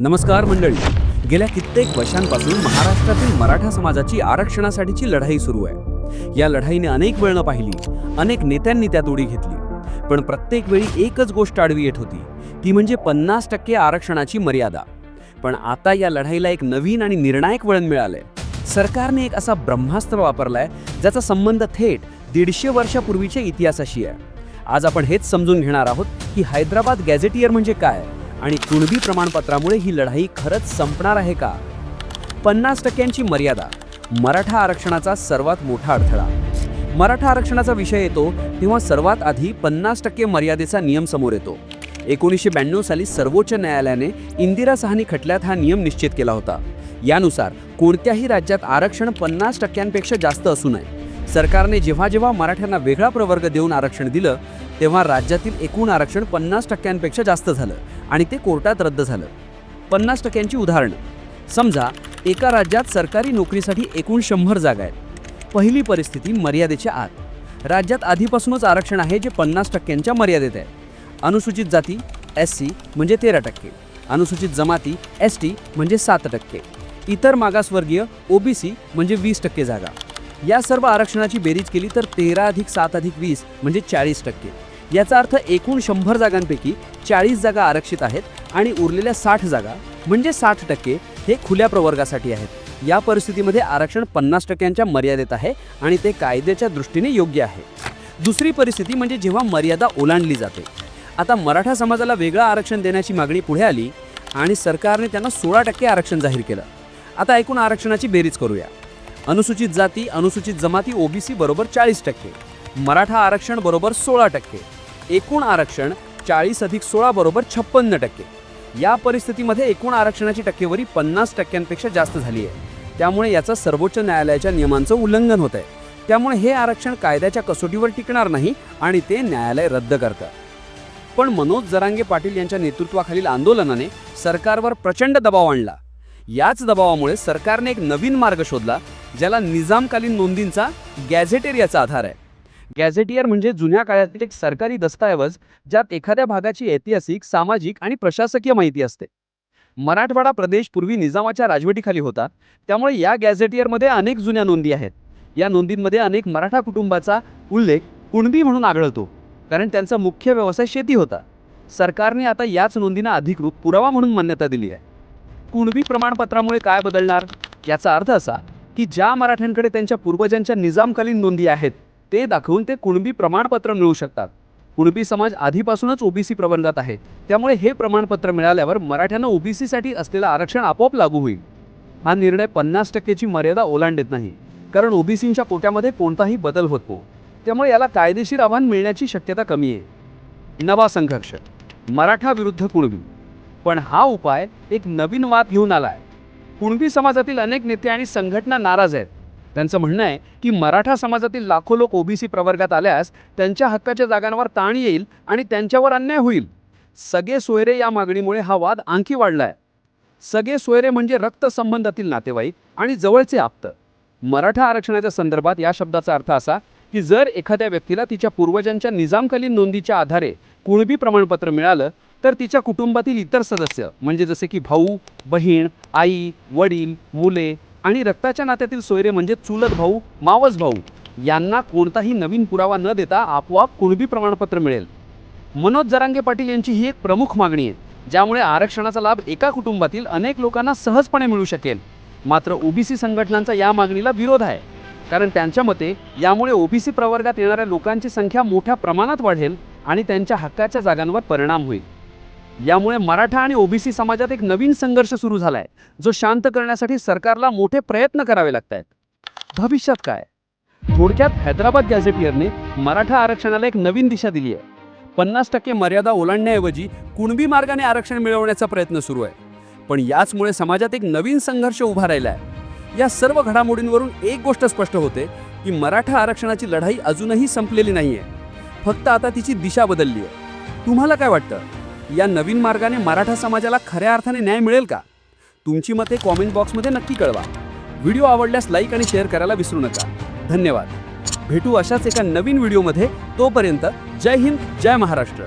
नमस्कार मंडळी. गेल्या कित्येक वर्षांपासून महाराष्ट्रातील मराठा समाजाची आरक्षणासाठीची लढाई सुरू आहे. या लढाईने अनेक वळणं पाहिली अनेक नेत्यांनी त्यात उडी घेतली. पण प्रत्येक वेळी एकच गोष्ट आडवी येत होती ती म्हणजे पन्नास टक्के आरक्षणाची मर्यादा. पण आता या लढाईला एक नवीन आणि निर्णायक वळण मिळालंय. सरकारने एक असा ब्रह्मास्त्र वापरलाय ज्याचा संबंध थेट दीडशे वर्षापूर्वीच्या इतिहासाशी आहे. आज आपण हेच समजून घेणार आहोत की हैदराबाद गॅझेटियर म्हणजे काय आणि कुणबी प्रमाणपत्रामुळे ही लढाई खरंच संपणार आहे का? पन्नास टक्क्यांची मर्यादा मराठा आरक्षणाचा सर्वात मोठा अडथळा. मराठा आरक्षणाचा विषय येतो तेव्हा सर्वात आधी पन्नास टक्के मर्यादेचा नियम समोर येतो. एकोणीसशे ब्याण्णव साली सर्वोच्च न्यायालयाने इंदिरा साहनी खटल्यात हा नियम निश्चित केला होता. यानुसार कोणत्याही राज्यात आरक्षण पन्नास टक्क्यांपेक्षा जास्त असू नये. सरकारने जेव्हा जेव्हा मराठ्यांना वेगळा प्रवर्ग देऊन आरक्षण दिलं तेव्हा राज्यातील एकूण आरक्षण पन्नास टक्क्यांपेक्षा जास्त झालं आणि ते कोर्टात रद्द झालं. पन्नास टक्क्यांची उदाहरणं. समजा एका राज्यात सरकारी नोकरीसाठी एकूण शंभर जागा आहेत. पहिली परिस्थिती मर्यादेच्या आत. राज्यात आधीपासूनच आरक्षण आहे जे पन्नास टक्क्यांच्या मर्यादेत आहे. अनुसूचित जाती एस सी म्हणजे तेरा टक्के. अनुसूचित जमाती एस टी म्हणजे सात टक्के. इतर मागासवर्गीय ओबीसी म्हणजे वीस टक्के जागा. या सर्व आरक्षणाची बेरीज केली तर तेरा अधिक सात अधिक वीस म्हणजे चाळीस टक्के. याचा अर्थ एकूण शंभर जागांपैकी चाळीस जागा आरक्षित आहेत आणि उरलेल्या साठ जागा म्हणजे साठ टक्के हे खुल्या प्रवर्गासाठी आहेत. या परिस्थितीमध्ये आरक्षण पन्नास टक्क्यांच्या मर्यादेत आहे आणि ते कायद्याच्या दृष्टीने योग्य आहे. दुसरी परिस्थिती म्हणजे जेव्हा मर्यादा ओलांडली जाते. आता मराठा समाजाला वेगळं आरक्षण देण्याची मागणी पुढे आली आणि सरकारने त्यांना सोळा टक्के आरक्षण जाहीर केलं. आता एकूण आरक्षणाची बेरीज करूया. अनुसूचित जाती अनुसूचित जमाती ओबीसी बरोबर चाळीस टक्के. मराठा आरक्षण बरोबर सोळा टक्के. एकूण आरक्षण चाळीस अधिक सोळा बरोबर छप्पन्न टक्के. या परिस्थितीमध्ये एकूण आरक्षणाची टक्केवारी पन्नास टक्क्यांपेक्षा जास्त झाली आहे. त्यामुळे याचं सर्वोच्च न्यायालयाच्या नियमांचं उल्लंघन होत आहे त्यामुळे हे आरक्षण कायद्याच्या कसोटीवर टिकणार नाही आणि ते न्यायालय रद्द करतं. पण मनोज जरांगे पाटील यांच्या नेतृत्वाखालील आंदोलनाने सरकारवर प्रचंड दबाव आणला. याच दबावामुळे सरकारने एक नवीन मार्ग शोधला ज्याला निजामकालीन नोंदींचा गॅझेटेर याचा आधार आहे. गॅझेटियर म्हणजे जुन्या काळातील एक सरकारी दस्तऐवज ज्यात एखाद्या भागाची ऐतिहासिक सामाजिक आणि प्रशासकीय माहिती असते. मराठवाडा प्रदेश पूर्वी निजामाच्या राजवटीखाली होता. त्यामुळे या गॅझेटियरमध्ये अनेक जुन्या नोंदी आहेत. या नोंदींमध्ये अनेक मराठा कुटुंबाचा उल्लेख कुणबी म्हणून आढळतो कारण त्यांचा मुख्य व्यवसाय शेती होता. सरकारने आता याच नोंदींना अधिकृत पुरावा म्हणून मान्यता दिली आहे. कुणबी प्रमाणपत्रामुळे काय बदलणार? याचा अर्थ असा की ज्या मराठ्यांकडे त्यांच्या पूर्वजांच्या निजामकालीन नोंदी आहेत ते दाखवून ते कुणबी प्रमाणपत्र मिळू शकतात. कुणबी समाज आधीपासूनच ओबीसी प्रबंधात आहे. त्यामुळे हे प्रमाणपत्र मिळाल्यावर मराठ्यांना ओबीसीसाठी असलेलं आरक्षण आपोआप लागू होईल. हा निर्णय पन्नास टक्केची मर्यादा ओलांडत नाही कारण ओबीसींच्या कोट्यामध्ये कोणताही बदल होत नाही. त्यामुळे याला कायदेशीर आव्हान मिळण्याची शक्यता कमी आहे. नवा संघर्ष. मराठा विरुद्ध कुणबी. पण हा उपाय एक नवीन वाद घेऊन आलाय. कुणबी समाजातील अनेक नेते आणि संघटना नाराज आहेत. त्यांचं म्हणणं आहे की मराठा समाजातील लाखो लोक ओबीसी प्रवर्गात आल्यास त्यांच्या हक्काच्या जागांवर ताण येईल आणि त्यांच्यावर अन्याय होईल. सगळे सोयरे या मागणीमुळे हा वाद आणखी वाढलाय. सगळे सोयरे म्हणजे रक्तसंबंधातील नातेवाईक आणि जवळचे आप्त. मराठा आरक्षणाच्या संदर्भात या शब्दाचा अर्थ असा की जर एखाद्या व्यक्तीला तिच्या पूर्वजांच्या निजामकालीन नोंदीच्या आधारे कुणबी प्रमाणपत्र मिळालं तर तिच्या कुटुंबातील इतर सदस्य म्हणजे जसे की भाऊ बहीण आई वडील मुले आणि रक्ताच्या नात्यातील सोयरे म्हणजे चुलत भाऊ मावस भाऊ यांना कोणताही नवीन पुरावा न देता आपोआप कुणबी प्रमाणपत्र मिळेल. मनोज जरांगे पाटील यांची ही एक प्रमुख मागणी आहे ज्यामुळे आरक्षणाचा लाभ एका कुटुंबातील अनेक लोकांना सहजपणे मिळू शकेल. मात्र ओबीसी संघटनांचा या मागणीला विरोध आहे कारण त्यांच्या मते यामुळे ओबीसी प्रवर्गात येणाऱ्या लोकांची संख्या मोठ्या प्रमाणात वाढेल आणि त्यांच्या हक्काच्या जागांवर परिणाम होईल. यामुळे मराठा आणि ओबीसी समाजात एक नवीन संघर्ष सुरू झालाय जो शांत करण्यासाठी सरकारला मोठे प्रयत्न करावे लागत आहेत भविष्यात काय? थोडक्यात हैदराबाद गॅझेटियरने मराठा आरक्षणाला एक नवीन दिशा दिली आहे. पन्नास टक्के मर्यादा ओलांडण्याऐवजी कुणबी मार्गाने आरक्षण मिळवण्याचा प्रयत्न सुरू आहे. पण याचमुळे समाजात एक नवीन संघर्ष उभा राहिला आहे या सर्व घडामोडींवरून एक गोष्ट स्पष्ट होते की मराठा आरक्षणाची लढाई अजूनही संपलेली नाहीये. फक्त आता तिची दिशा बदलली आहे. तुम्हाला काय वाटतं? या नवीन मार्गाने मराठा समाजाला खऱ्या अर्थाने न्याय मिळेल का? तुमची मते कॉमेंट बॉक्समध्ये नक्की कळवा. व्हिडिओ आवडल्यास लाईक आणि शेअर करायला विसरू नका. धन्यवाद. भेटू अशाच एका नवीन व्हिडिओमध्ये तोपर्यंत जय हिंद जय महाराष्ट्र.